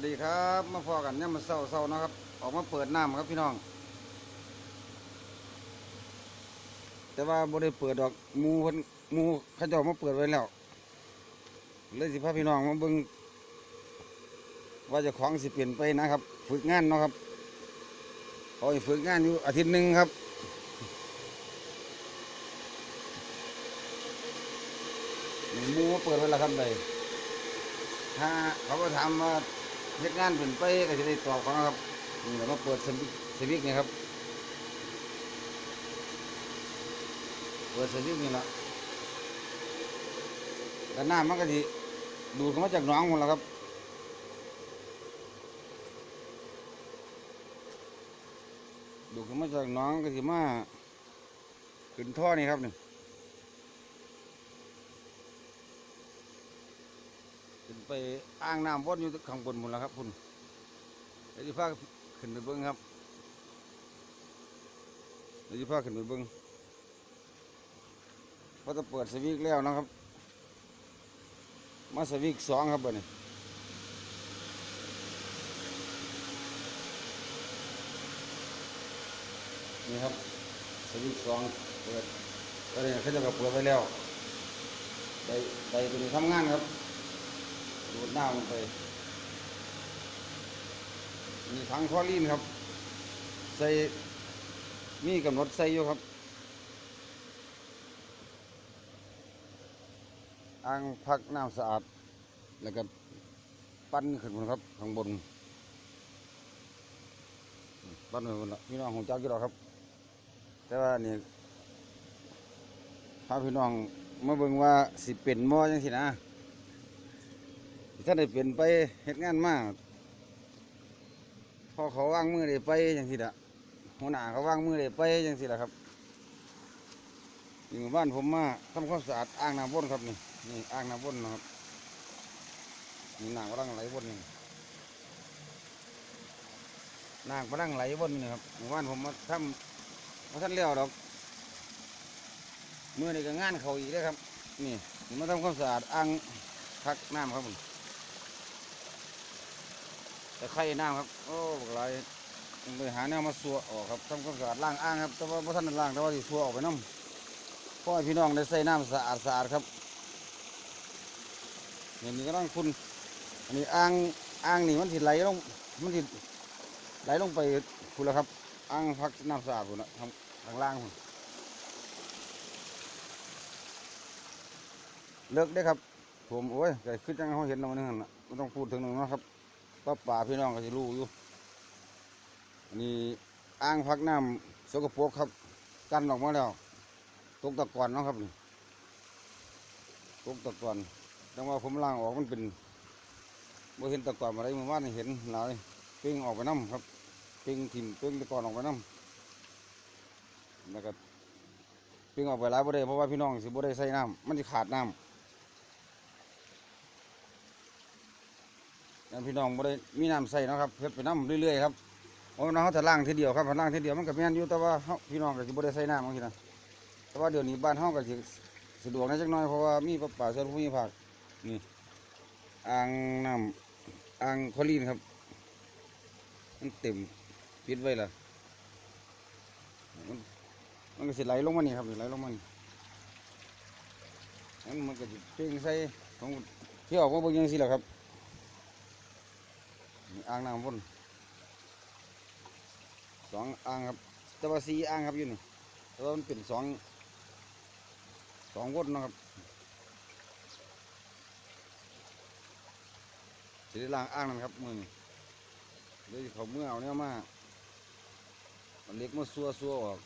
วัสดีครับ มาพอกันเนี่ยมาเศร้าเศร้าๆนะครับ ออกมาเปิดน้ำครับพี่น้อง แต่ว่าบ่ได้เปิดดอกมูพันมูเขาเจ้ามาเปิดไว้แล้ว เลยสิพาพี่น้องมาเบิ่งว่าจะของสิเปลี่ยนไปนะครับ ฝึกงานเนาะครับเขาฝึกงานอยู่อาทิตย์หนึ่งครับมูมาเปิดไว้แล้วครับเลยถ้าเขาก็ถามว่า เฮ็ดงานเป็นไปก็จะได้ตอบเขานะครับนี่เรามาเปิดสวิตช์สวิตช์นี่ครับ เปิดสวิตช์นี่ละแล้วน้ำมันก็สิดูดเข้ามาจากหนองหมดแล้วครับดูดเข้ามาจากหนองก็สิมาขึ้นท่อนี่ครับนี่ ขึ้น ไปอ้างน้ำวนอยู่ข้างบนหมดแล้วครับคุณเดี๋ยวจะพาขึ้นไปเบิ้งครับเดี๋ยวจะพาขึ้นไปเบิ้งพราะจะเปิดสวิกแล้วนะครับ มาสวิกสองครับบัดนี้นี่ครับสวิกสองเปิดก็เลยเขาจะแบบเปิดไปแล้วได้ได้ตัวนี้ทำงานครับ ดูดน้ำลงไป มีถังคลอรีนครับ ใส่มีกำหนดใส่อยู่ครับอ่างพักน้ำสะอาด แล้วก็ปั้นขึ้นบนครับข้างบนปั้นไปบนละพี่น้องของเจ้ากี่ดอกครับ แต่ว่านี่พาพี่น้องมาเบิ่งว่าสิเป็นหม้อจังสินะ ถ้าได้เปลี่ยนไปเฮ็ดงานมากพอเขาว่างมือได้ไปจังสิละหัวหน้าเขาว่างมือได้ไปจังสิละครับอยู่บ้านผมมาทำความสะอาดอ่างน้ำวนครับนี่นี่อ่างน้ำวนนะครับนี่น้ำกำลังไหลวนนี่น้ำกำลังไหลวนนี่ครับหมู่บ้านผมมาทำมาท่านเลี้ยวดอกมือนี่ก็งานเขาอีกเลยครับนี่นี่มาทำความสะอาดอ่างพักน้ำครับผม แต่ไข่น้ำครับ โอ้บักหลายต้องไปหาแนวมาสัวออกครับทำความสะอาดล้างอ่างครับ แต่ว่าบ่ทันล้างแต่ว่าสิสัวออกไปน้ำพราะให้พี่น้องได้ใส่น้ำสะอาดสะอาดครับนี่นี่ก็ต้องคุณอันนี้อ่างอ่างนี่มันสิไหลลงมันสิไหลลงไปคุณแล้วครับอ่างพักน้ำสะอาดคุณนะทางทางล่างพุ่นเลิกได้ครับผมโอ้ยก็ขึ้นจังเขาเห็นเราเนี่ยนะไม่ต้องพูดถึงหนึ่งนะครับ ป้าป่าพี่น้องก็จะรู้อยู่นี่อ่างพักน้ำสกปรกครับ กันออกมาแล้วตกตะกอนนะครับนี่ตกตะกอนแต่ว่าผมล้างออกมันเป็นบ่เห็นตะกอนอะไรเมื่อวานเห็นหลายเป้งออกไปน้ำครับเป้งถิ่มเป้งตะกอนออกไปน้ำแล้วก็เป้งออกไปหลายบ่ได้เพราะว่าพี่น้องสิบ่ได้ใส่น้ำมันจะขาดน้ำ ยัน พี่น้องบ่ได้มีน้ำใส่นะครับเฮ็ดไปน้ำเรื่อยๆครับเพราะว่าเราจะล้างทีเดียวครับล้างทีเดียวมันก็แม่นอยู่แต่ว่าเฮาพี่น้องก็สิบ่ได้ใส่น้ำบางทีนะแต่ว่าเดี๋ยวนี้บ้านเฮาก็สิสะดวกในจักหน่อยเพราะว่ามีป่าส่วนภูมิภาคนี่อ่างน้ำอ่างคลอรีนครับมันเต็มปิดไว้ล่ะมันมันก็สิไหลลงมานี่ครับไหลลงมานี่มันมันก็สิเพ่งใส่ของที่ออกมาบิ่งจังซี่แหละครับ นี่อ่างน้ำวนสองอ่างครับแต่ว่าสีอ่างครับอยู่นี่แต่ว่ามันเป็นสองสองวนนะครับสิด้ล้างอ่างนั่นครับมือนี่เลยเขาเมื่อเอาเนี่ยมาเอาเล็กมาซัวซัวออก